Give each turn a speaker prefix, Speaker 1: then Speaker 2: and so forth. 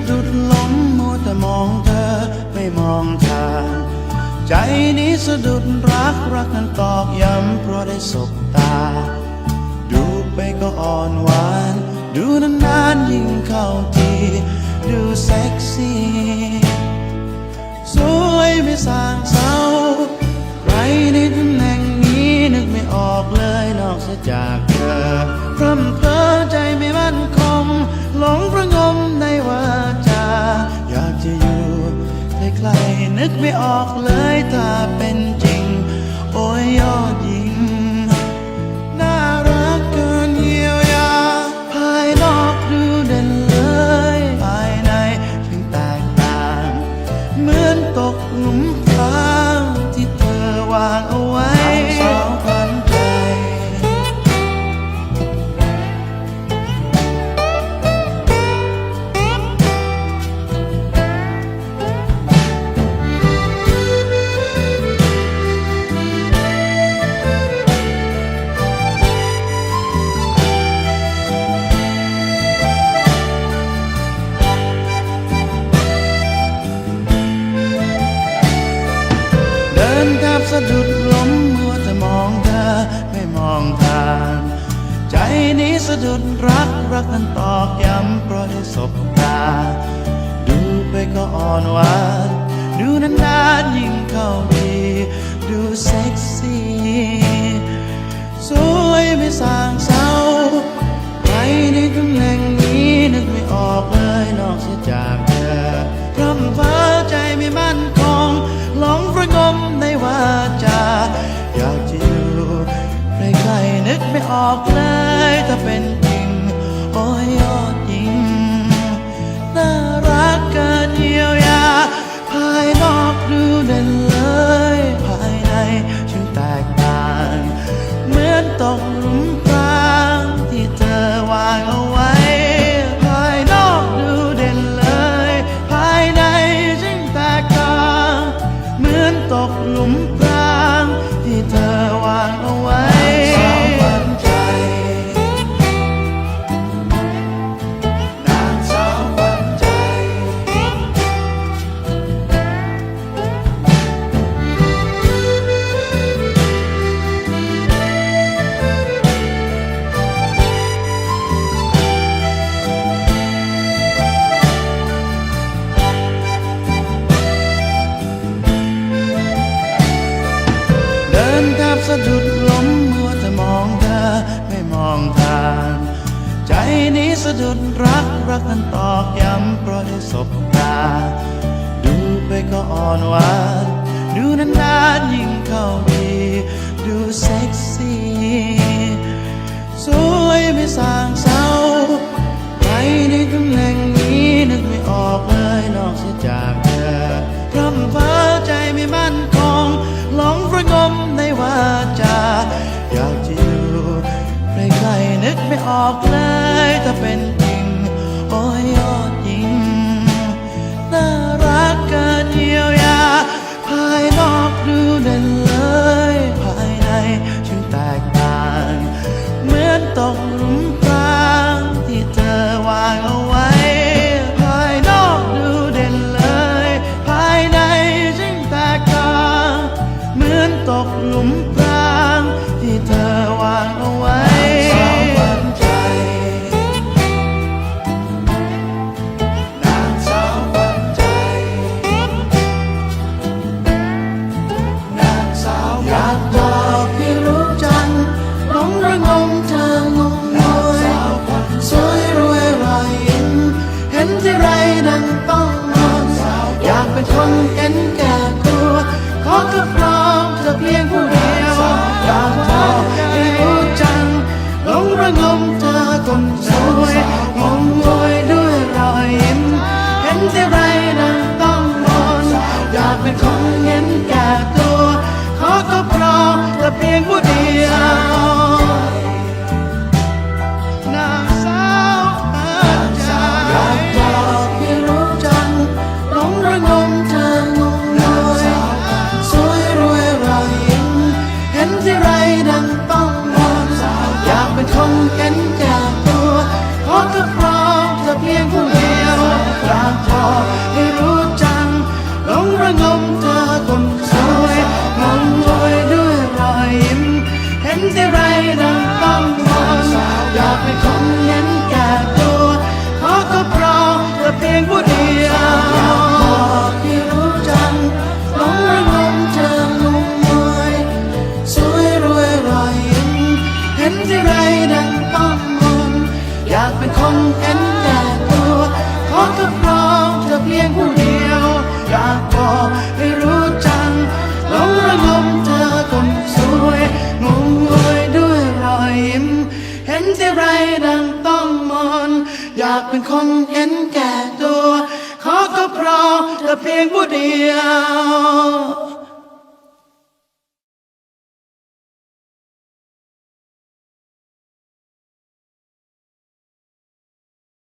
Speaker 1: สะดุดล้มมัวแต่มองเธอไม่มองทาง ใจนี้สะดุดรักรักนั้นตอกย้ำเพราะได้สบตา ดูไปก็อ่อนหวาน ดูนานๆยิ่งเข้าที ดูเซ็กซี่ สวยไม่สร้างส กไม่ออกเลยถ้าเป็นจริง โอ้ยยอดหญิง น่ารักเกินเยียวยา ภายนอกดูเด่นเลย ภายในถึงแตกต่าง เหมือนตกหลุมพรางที่เธอวางเอา แทบสะดุดล้มมัวแต่มองเธอไม่มองทาง ใจนี้สะดุดรักรักนั้นตอกย้ำเพราะได้สบตา ดูไปก็อ่อนหวานดูนานๆยิ่งเข้าดี ดูเซ็กซี่ สวยไม่สา จาอยากจะอยู่ใกล้ๆนึกไม่ออกเลยถ้าเป็นจริงโอ้ยยอด นแทบสะดุดล้มมัวแต่มองเธอไม่มองทางใจนี้สะดุดรักรักนั้นตอกย้ำเพราะได้สบตา ดูไปก็อ่อนหวานดูนานๆยิ่งเข้าดีดูเซ็กซี่ สวยไม่สางเศร้า ออกเลยถ้าเป็นจริง โอ้ยยอดยิงน่ารักเกินเยียวยา ภายนอกดูเด่น เป็นคนเห็นแก่ตัว ขอก็เพรอแต่เพียงผู้เดียว